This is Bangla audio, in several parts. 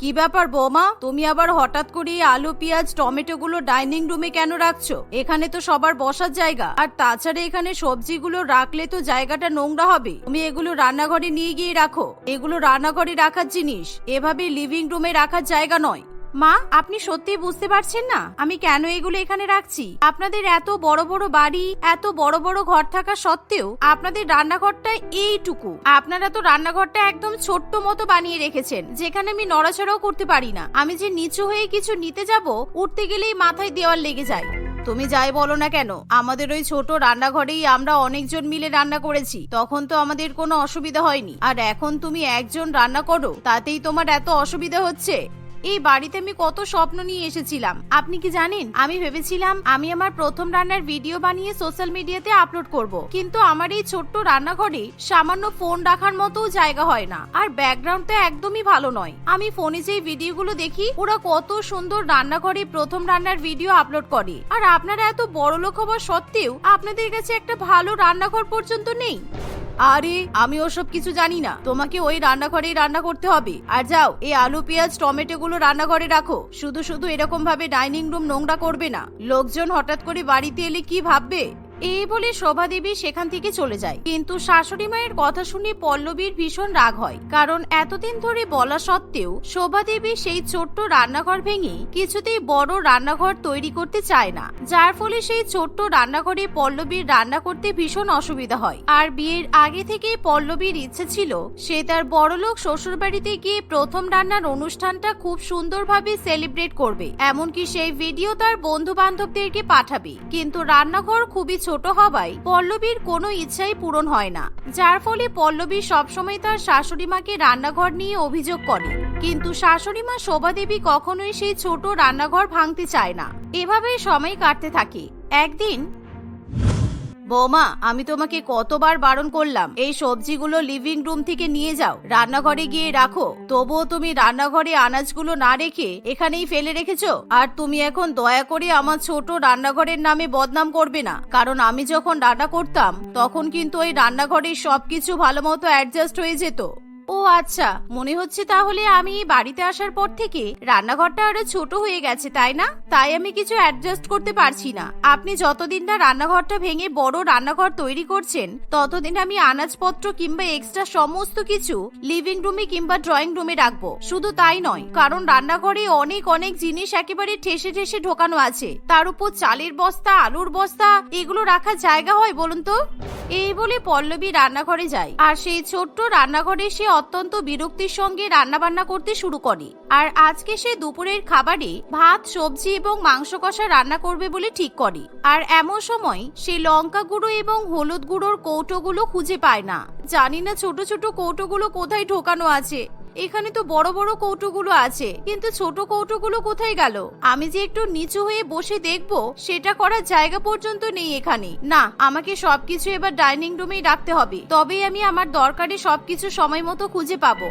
কি ব্যাপার বৌমা? তুমি আবার হঠাৎ করে আলু, পেঁয়াজ টমেটো গুলো ডাইনিং রুমে কেন রাখছো? এখানে তো সবার বসার জায়গা। আর তাছাড়া এখানে সবজিগুলো রাখলে তো জায়গাটা নোংরা হবে। তুমি এগুলো রান্নাঘরে নিয়ে গিয়ে রাখো। এগুলো রান্নাঘরে রাখার জিনিস। এভাবে লিভিং রুমে রাখার জায়গা নয়। মা, আপনি সত্যি বুঝতে পারছেন না? আমি কেন এগুলো এখানে রাখছি? আপনাদের এত বড় বড় বাড়ি, এত বড় বড় ঘর থাকা সত্ত্বেও আপনাদের রান্নাঘরটা এইটুকু। আপনারা তো রান্নাঘরটা একদম ছোট্ট মতো বানিয়ে রেখেছেন, যেখানে আমি নড়াচড়াও করতে পারি না। আমি যে নিচু হয়ে কিছু নিতে যাব, উঠতে গেলেই মাথায় দেওয়াল লেগে যায়। তুমি যাই বলো না কেন, আমাদের ওই ছোট রান্নাঘরেই আমরা অনেকজন মিলে রান্না করেছি, তখন তো আমাদের কোনো অসুবিধা হয়নি। আর এখন তুমি একজন রান্না করো, তাতেই তোমার এত অসুবিধা হচ্ছে। এই বাড়িতে আমি কত স্বপ্ন নিয়ে এসেছিলাম। আপনি কি জানেন? আমি ভেবেছিলাম আমি আমার প্রথম রান্নার ভিডিও বানিয়ে সোশ্যাল মিডিয়াতে আপলোড করব। কিন্তু আমার এই ছোট্ট রান্নাঘরে সামান্য ফোন রাখার মতো জায়গা হয় না। আর ব্যাকগ্রাউন্ড তো একদমই ভালো নয়। আমি ফোনে যে ভিডিওগুলো দেখি, ওরা কত সুন্দর রান্নাঘরে প্রথম রান্নার ভিডিও আপলোড করে। আর আপনারা এত বড় লোক হওয়া সত্ত্বেও আপনাদের কাছে একটা ভালো রান্নাঘর পর্যন্ত নেই? আরে, আমি ওসব কিছু জানি না। তোমাকে ওই রান্নাঘরেই রান্না করতে হবে। আর যাও, এই আলু, পেঁয়াজ টমেটো গুলো রান্নাঘরে রাখো। শুধু শুধু এরকম ভাবে ডাইনিং রুম নোংরা করবে না। লোকজন হঠাৎ করে বাড়িতে এলে কি ভাববে? এই বলে শোভা দেবী সেখান থেকে চলে যায়। কিন্তু শাশুড়ি মায়ের কথা শুনে পল্লবীর ভীষণ রাগ হয়। কারণ এতদিন ধরে বলা সত্ত্বেও শোভা দেবী সেই ছোট্ট রান্নাঘর ভেঙে কিছুতেই বড় রান্নাঘর তৈরি করতে চায় না। যার ফলে সেই ছোট্ট রান্নাঘরে পল্লবীর রান্না করতে ভীষণ অসুবিধা হয়। আর বিয়ের আগে থেকেই পল্লবীর ইচ্ছে ছিল, সে তার বড়লোক শ্বশুর বাড়িতে গিয়ে প্রথম রান্নার অনুষ্ঠানটা খুব সুন্দরভাবে সেলিব্রেট করবে। এমনকি সেই ভিডিও তার বন্ধু বান্ধবদেরকে পাঠাবে। কিন্তু রান্নাঘর খুবই ছোট হওয়ায় পল্লবীর কোনো ইচ্ছাই পূরণ হয় না। যার ফলে পল্লবী সবসময় তার শাশুড়ি মাকে রান্নাঘর নিয়ে অভিযোগ করে। কিন্তু শাশুড়ি মা শোভা দেবী কখনোই সেই ছোট রান্নাঘর ভাঙতে চায় না। এভাবেই সময় কাটতে থাকে। একদিন বৌমা, আমি তোমাকে কতবার বারণ করলাম। এই সবজিগুলো লিভিং রুম থেকে নিয়ে যাও। রান্নাঘরে গিয়ে রাখো। তবুও তুমি রান্নাঘরে আনাজগুলো না রেখে এখানেই ফেলে রেখেছো। আর তুমি এখন দয়া করে আমার ছোট রান্নাঘরের নামে বদনাম করবে না। কারণ আমি যখন রান্না করতাম, তখন কিন্তু ওই রান্নাঘরের সবকিছু ভালো মতো অ্যাডজাস্ট হয়ে যেত। ও আচ্ছা মনে হচ্ছে তাহলে আমি বাড়িতে আসার পর থেকে রান্নাঘরটা আরও ছোট হয়ে গেছে, তাই না? তাই আমি কিছু অ্যাডজাস্ট করতে পারছি না। আপনি যতদিন না রান্নাঘরটা ভেঙে বড় রান্নাঘর তৈরি করছেন, ততদিন আমি আনাজপত্র কিংবা এক্সট্রা সমস্ত কিছু লিভিং রুমে কিংবা ড্রয়িং রুমে রাখব। শুধু তাই নয়, কারণ রান্নাঘরে অনেক অনেক জিনিস একেবারে ঠেসে ঠেসে ঢোকানো আছে। তার উপর চালের বস্তা, আলুর বস্তা, এগুলো রাখার জায়গা হয় বলুন তো? এই বলে পল্লবী রান্নাঘরে যায়। আর সেই ছোট্ট রান্নাঘরে সে অত্যন্ত বিরক্তির সঙ্গে রান্না বান্না করতে শুরু করে। আর আজকে সে দুপুরের খাবারে ভাত, সবজি এবং মাংস কষা রান্না করবে বলে ঠিক করে। আর এমন সময় সে লঙ্কা গুঁড়ো এবং হলুদ গুঁড়োর কৌটোগুলো খুঁজে পায় না। জানি না ছোট ছোট কৌটোগুলো কোথায় ঢোকানো আছে। এখানে তো বড় বড় কৌটোগুলো আছে, কিন্তু ছোট কৌটোগুলো কোথায় গেল? আমি যে একটু নিচু হয়ে বসে দেখব, সেটা করার জায়গা পর্যন্ত নেই এখানে। না, আমাকে সবকিছু এবার ডাইনিং রুমেই রাখতে হবে। তবেই আমি আমার দরকারি সবকিছু সময় মতো খুঁজে পাবো।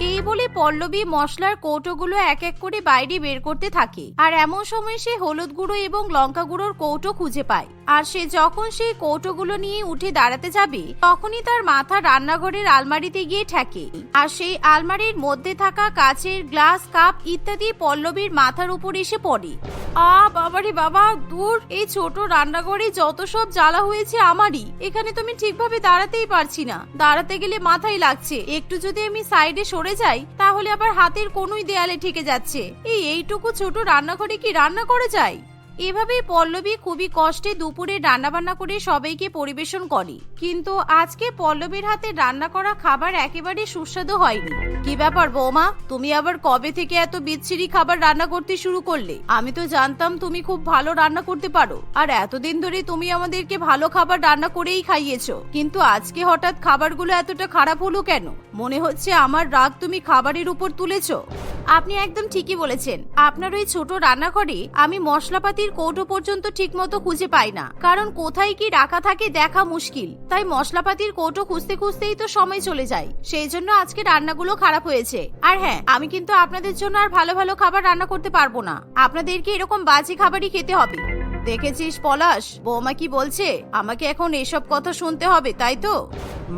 এই বলে পল্লবী মশলার কৌটোগুলো এক এক করে বাইরে বের করতে থাকে। আর এমন সময় সে হলুদ গুঁড়ো এবং লঙ্কা গুঁড়োর কৌটো খুঁজে পায়। আর সে যখন সেই কৌটোগুলো নিয়ে উঠে দাঁড়াতে যাবে, তখনই তার মাথা রান্নাঘরের আলমারিতে গিয়ে ঠেকে। আর সেই আলমারির মধ্যে থাকা কাচের গ্লাস, কাপ ইত্যাদি পল্লবীর মাথার উপর এসে পড়ে। আ, বাবারে বাবা, দূর, এই ছোট রান্নাঘরে যত সব জ্বালা হয়েছে আমারই। এখানে তো আমি ঠিকভাবে দাঁড়াতেই পারছি না। দাঁড়াতে গেলে মাথায় লাগছে। একটু যদি আমি সাইডে সরে যাই, তাহলে আবার হাতের কোনোই দেয়ালে ঠেকে যাচ্ছে। এই এইটুকু ছোট রান্নাঘরে কি রান্না করে যায়? এভাবেই পল্লবী খুবই কষ্টে দুপুরে রান্নাবান্না করে সবাইকে পরিবেশন করে। কিন্তু আজকে পল্লবীর হাতে রান্না করা খাবার একেবারে সুস্বাদু হয়নি। কি ব্যাপার বৌমা? তুমি আবার কবে থেকে এত বিচ্ছিরি খাবার রান্না করতে শুরু করলে? আমি তো জানতাম তুমি খুব ভালো রান্না করতে পারো। আর এতদিন ধরে তুমি আমাদেরকে ভালো খাবার রান্না করেই খাইয়েছো। কিন্তু আজকে হঠাৎ খাবারগুলো এতটা খারাপ হলো কেন? মনে হচ্ছে আমার রাগ তুমি খাবারের উপর তুলেছো। আপনি একদম ঠিকই বলেছেন। আপনার ওই ছোট রান্নাঘরে আমি মশলাপাতির কৌটো পর্যন্ত ঠিকমতো খুঁজে পাই না। কারণ কোথায় কি রাখা থাকে দেখা মুশকিল। তাই মশলাপাতির কৌটো খুঁজতে খুঁজতেই তো সময় চলে যায়। সেই জন্য আজকে রান্নাগুলো খারাপ হয়েছে। আর হ্যাঁ আমি কিন্তু আপনাদের জন্য আর ভালো ভালো খাবার রান্না করতে পারব না। আপনাদেরকে এরকম বাজে খাবারই খেতে হবে? দেখেছিস পলাশ? বৌমা কি বলছে? আমাকে এখন এসব কথা শুনতে হবে, তাই তো?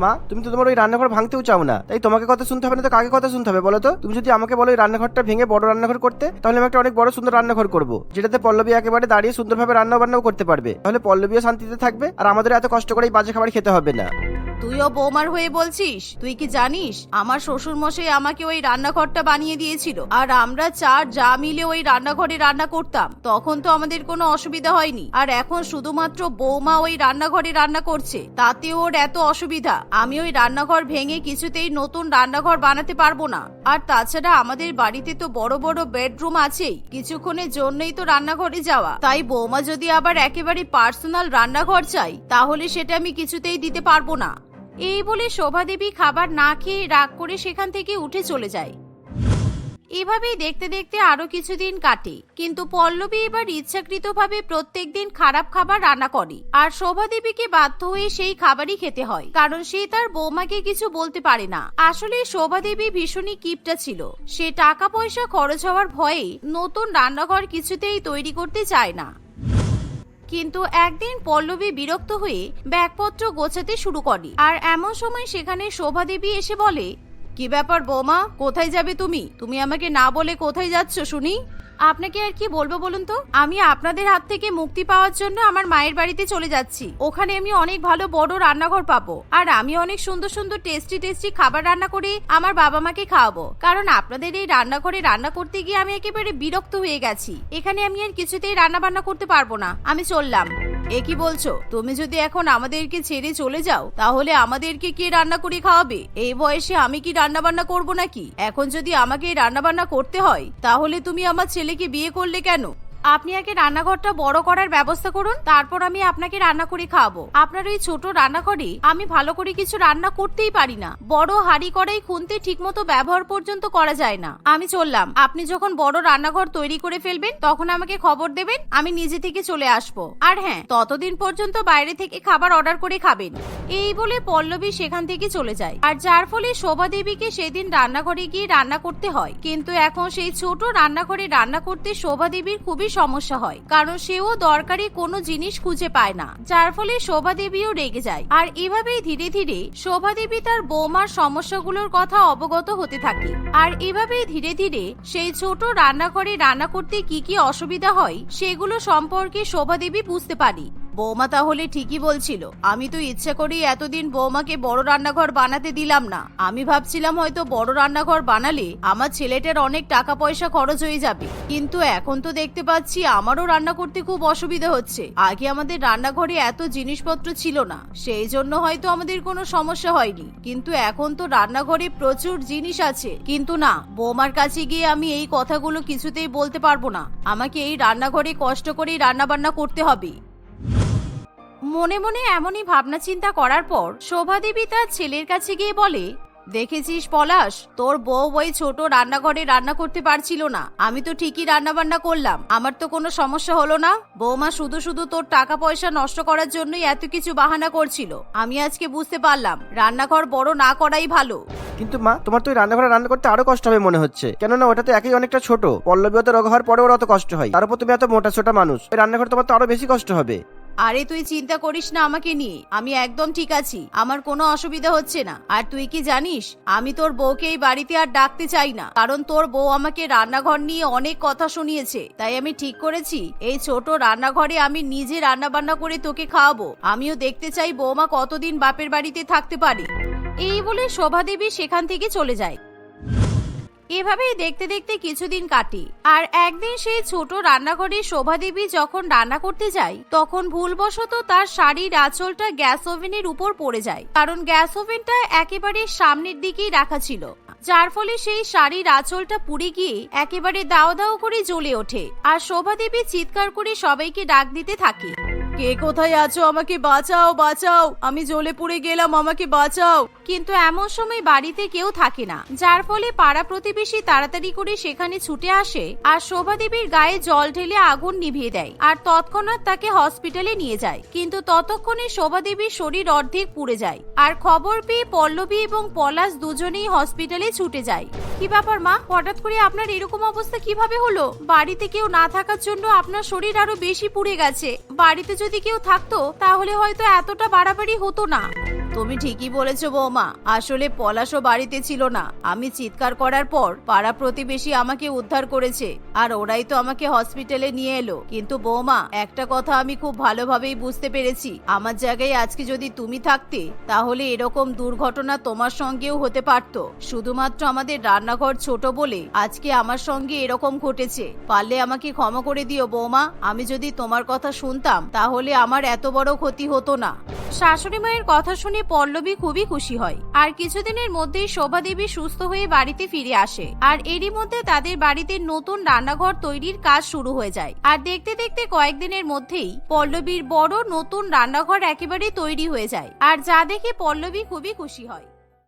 মা, তুমি তো তোমার ওই রান্নাঘর ভাঙতেও চাও না। তাই তোমাকে কথা শুনতে হবে না তো কাকে কথা শুনতে হবে বলো তো? তুমি যদি আমাকে বলো ওই রান্নাঘরটা ভেঙে বড় রান্নাঘর করতে, তাহলে আমি একটা অনেক বড় সুন্দর রান্নাঘর করব। যেটাতে পল্লবী একেবারে দাঁড়িয়ে সুন্দরভাবে রান্না বান্নাও করতে পারবে। তাহলে পল্লবীও শান্তিতে থাকবে আর আমাদের এত কষ্ট করে এই বাজে খাবার খেতে হবে না। তুইও বৌমার হয়ে বলছিস? তুই কি জানিস? আমার শ্বশুর মশাই আমাকে ওই রান্নাঘরটা বানিয়ে দিয়েছিল। আর আমরা চার যা মিলে ওই রান্নাঘরে রান্না করতাম। তখন তো আমাদের কোনো অসুবিধা হয়নি। আর এখন শুধুমাত্র বৌমা ওই রান্নাঘরে রান্না করছে। তাতে ওর এত অসুবিধা। আমি ওই রান্নাঘর ভেঙে কিছুতেই নতুন রান্নাঘর বানাতে পারব না। আর তাছাড়া আমাদের বাড়িতে তো বড় বড় বেডরুম আছেই। কিছুক্ষণের জন্যই তো রান্নাঘরে যাওয়া। তাই বৌমা যদি আবার একেবারে পার্সোনাল রান্নাঘর চাই তাহলে সেটা আমি কিছুতেই দিতে পারব না। এই বলে শোভাদেবী খাবার না খেয়ে রাগ করে সেখান থেকে উঠে চলে যায়। এভাবেই দেখতে দেখতে আরও কিছুদিন কাটে। কিন্তু পল্লবী এবার ইচ্ছাকৃতভাবে প্রত্যেক দিন খারাপ খাবার রান্না করে। আর শোভাদেবীকে বাধ্য হয়ে সেই খাবারই খেতে হয়। কারণ সে তার বৌমাকে কিছু বলতে পারে না। আসলে শোভাদেবী ভীষণই কিপটা ছিল। সে টাকা পয়সা খরচ হওয়ার ভয়ে নতুন রান্নাঘর কিছুতেই তৈরি করতে চায় না। কিন্তু একদিন পল্লবী বিরক্ত হয়ে ব্যাগপত্র গোছাতে শুরু করে। আর এমন সময় সেখানে শোভা দেবী এসে বলে, কি ব্যাপার বৌমা? কোথায় যাবে তুমি? তুমি আমাকে না বলে কোথায় যাচ্ছ, শুনি? আপনাকে আর কি বলব বলুন তো? আমি আপনাদের হাত থেকে মুক্তি পাওয়ার জন্য আমার মায়ের বাড়িতে চলে যাচ্ছি। ওখানে আমি অনেক ভালো বড় রান্নাঘর পাবো। আর আমি অনেক সুন্দর সুন্দর টেস্টি টেস্টি খাবার রান্না করে আমার বাবা মাকে খাওয়াবো। কারণ আপনাদের এই রান্নাঘরে রান্না করতে গিয়ে আমি একেবারে বিরক্ত হয়ে গেছি। এখানে আমি আর কিছুতেই রান্না বান্না করতে পারব না। আমি চললাম। এ কি বলছো? তুমি যদি এখন আমাদেরকে ছেড়ে চলে যাও, তাহলে আমাদেরকে কে রান্না করে খাওয়াবে? এই বয়সে আমি কি রান্না বান্না করব নাকি? এখন যদি আমাকে রান্না বান্না করতে হয়, তাহলে তুমি আমার ছেলেকে বিয়ে করলে কেন? আপনি আগে রান্নাঘরটা বড় করার ব্যবস্থা করুন, তারপর আমি আপনাকে রান্না করে খাওয়াবো। আপনার ওই ছোট রান্নাঘরে আমি ভালো করে কিছু রান্না করতেই পারি না। বড় হাড়ি কড়াই খুনতে ঠিকমতো ব্যবহার পর্যন্ত করা যায় না। আমি চললাম। আপনি যখন বড় রান্নাঘর তৈরি করে ফেলবেন, তখন আমাকে খবর দেবেন, আমি নিজে থেকে চলে আসব। আর হ্যাঁ ততদিন পর্যন্ত বাইরে থেকে খাবার অর্ডার করে খাবেন। এই বলে পল্লবী সেখান থেকে চলে যায়। আর যার ফলে শোভা দেবীকে সেদিন রান্নাঘরে গিয়ে রান্না করতে হয়। কিন্তু এখন সেই ছোট রান্নাঘরে রান্না করতে শোভা দেবীর খুবই সমস্যা হয়, কারণ সেও দরকারি কোনো জিনিস খুঁজে পায় না, যার ফলে শোভা দেবীও রেগে যায়। আর এভাবেই ধীরে ধীরে শোভা দেবী তার বৌমার সমস্যাগুলোর কথা অবগত হতে থাকে। আর এভাবেই ধীরে ধীরে সেই ছোট রান্নাঘরে রান্না করতে কি কি অসুবিধা হয়, সেগুলো সম্পর্কে শোভা দেবী বুঝতে পারি। বৌমা তাহলে ঠিকই বলছিল। আমি তো ইচ্ছা করেই এতদিন বৌমাকে বড় রান্নাঘর বানাতে দিলাম না। আমি ভাবছিলাম হয়তো বড় রান্নাঘর বানালে আমার ছেলেটার অনেক টাকা পয়সা খরচ হয়ে যাবে। কিন্তু এখন তো দেখতে পাচ্ছি আমারও রান্না করতে খুব অসুবিধা হচ্ছে। আগে আমাদের রান্নাঘরে এত জিনিসপত্র ছিল না। সেই জন্য হয়তো আমাদের কোনো সমস্যা হয়নি। কিন্তু এখন তো রান্নাঘরে প্রচুর জিনিস আছে। কিন্তু না, বৌমার কাছে গিয়ে আমি এই কথাগুলো কিছুতেই বলতে পারব না। আমাকে এই রান্নাঘরে কষ্ট করেই রান্না বান্না করতে হবে। মনে মনে এমনই ভাবনা চিন্তা করার পর শোভা শোভাদেবী তার ছেলের কাছে গিয়ে বলে, দেখেছিস পলাশ, তোর বউ ওই ছোট রান্নাঘরে রান্না করতে পারছিল না। আমি তো ঠিকই রান্না বান্না করলাম। আমার তো কোনো সমস্যা হলো না। বৌমা শুধু শুধু তোর টাকা পয়সা নষ্ট করার জন্যই এত কিছু বাহানা করছিল। আমি আজকে বুঝতে পারলাম, রান্নাঘর বড় না করাই ভালো। কিন্তু মা, তোমার তো রান্নাঘরে রান্না করতে আরও কষ্ট হবে মনে হচ্ছে। কেননা ওটা তো একই অনেকটা ছোট। পল্লবী অত রোগ হওয়ার পরে ওর অত কষ্ট হয়। তার উপর তুমি এত মোটা ছোটা মানুষ। ওই রান্নাঘর তোমার তো আরও বেশি কষ্ট হবে। আরে তুই চিন্তা করিস না আমাকে নিয়ে, আমি একদম ঠিক আছি, আমার কোনো অসুবিধা হচ্ছে না। আর তুই কি জানিস, আমি তোর বউকে এই বাড়িতে আর ডাকতে চাই না, কারণ তোর বউ আমাকে রান্নাঘর নিয়ে অনেক কথা শুনিয়েছে, তাই আমি ঠিক করেছি, এই ছোট রান্নাঘরে আমি নিজে রান্না বান্না করে তোকে খাওয়াবো, আমিও দেখতে চাই বৌমা কতদিন বাপের বাড়িতে থাকতে পারে। এই বলে শোভাদেবী সেখান থেকে চলে যায়। এভাবেই দেখতে দেখতে কিছুদিন কাটে। আর একদিন সেই ছোট রান্নাঘরে শোভা দেবী যখন রান্না করতে যায়, তখন ভুলবশত তার শাড়ির আঁচলটা গ্যাস ওভেনের উপর পড়ে যায়। কারণ গ্যাস ওভেনটা একেবারে সামনের দিকেই রাখা ছিল। যার ফলে সেই শাড়ির আঁচলটা পুড়ে গিয়ে একেবারে দাও দাও করে জ্বলে ওঠে। আর শোভাদেবী চিৎকার করে সবাইকে ডাক দিতে থাকে। কে কোথায় আছো? আমাকে বাঁচাও বাঁচাও। আমি জ্বলে পুড়ে গেলাম, আমাকে বাঁচাও। কিন্তু এমন সময় বাড়িতে কেউ থাকে না। যার ফলে পাড়া প্রতিবেশী তাড়াতাড়ি করে সেখানে ছুটে আসে আর শোভা দেবীর গায়ে জল ঢেলে আগুন নিভিয়ে দেয় আর তৎক্ষণাৎ তাকে হসপিটালে নিয়ে যায়। কিন্তু ততক্ষণে শোভা দেবীর শরীর অর্ধেক পুড়ে যায়। আর খবর পেয়ে পল্লবী এবং পলাশ দুজনেই হসপিটালে ছুটে যায়। কি ব্যাপার, মা? হঠাৎ করে আপনার এরকম অবস্থা কীভাবে হলো? বাড়িতে কেউ না থাকার জন্য আপনার শরীর আরও বেশি পুড়ে গেছে। বাড়িতে যদি কেউ থাকতো, তাহলে হয়তো এতটা বাড়াবাড়ি হতো না। তুমি ঠিকই বলেছ, বৌমা। আসলে পলাশও বাড়িতে ছিল না। আমি চিৎকার করার পর পাড়া প্রতিবেশী আমাকে উদ্ধার করেছে। আর ওরাই তো আমাকে হসপিটালে নিয়ে এলো। কিন্তু বৌমা, একটা কথা আমি খুব ভালোভাবেই বুঝতে পেরেছি। আমার জায়গায় আজকে যদি তুমি থাকতে, তাহলে এরকম দুর্ঘটনা তোমার সঙ্গেও হতে পারতো। শুধুমাত্র আমাদের রান্নাঘর ছোট বলে আজকে আমার সঙ্গে এরকম ঘটেছে। পারলে আমাকে ক্ষমা করে দিও বৌমা। আমি যদি তোমার কথা শুনতাম, তাহলে আমার এত বড় ক্ষতি হতো না। শাশুড়ি মায়ের কথা শুনে পল্লবী খুবই খুশি হয়। আর কিছুদিনের মধ্যেই শোভা দেবী সুস্থ হয়ে বাড়িতে ফিরে আসে। আর এরই মধ্যে তাদের বাড়িতে নতুন রান্নাঘর তৈরির কাজ শুরু হয়ে যায়। আর দেখতে দেখতে কয়েকদিনের মধ্যেই পল্লবীর বড় নতুন রান্নাঘর একেবারে তৈরি হয়ে যায়। আর যা দেখে পল্লবী খুবই খুশি হয়।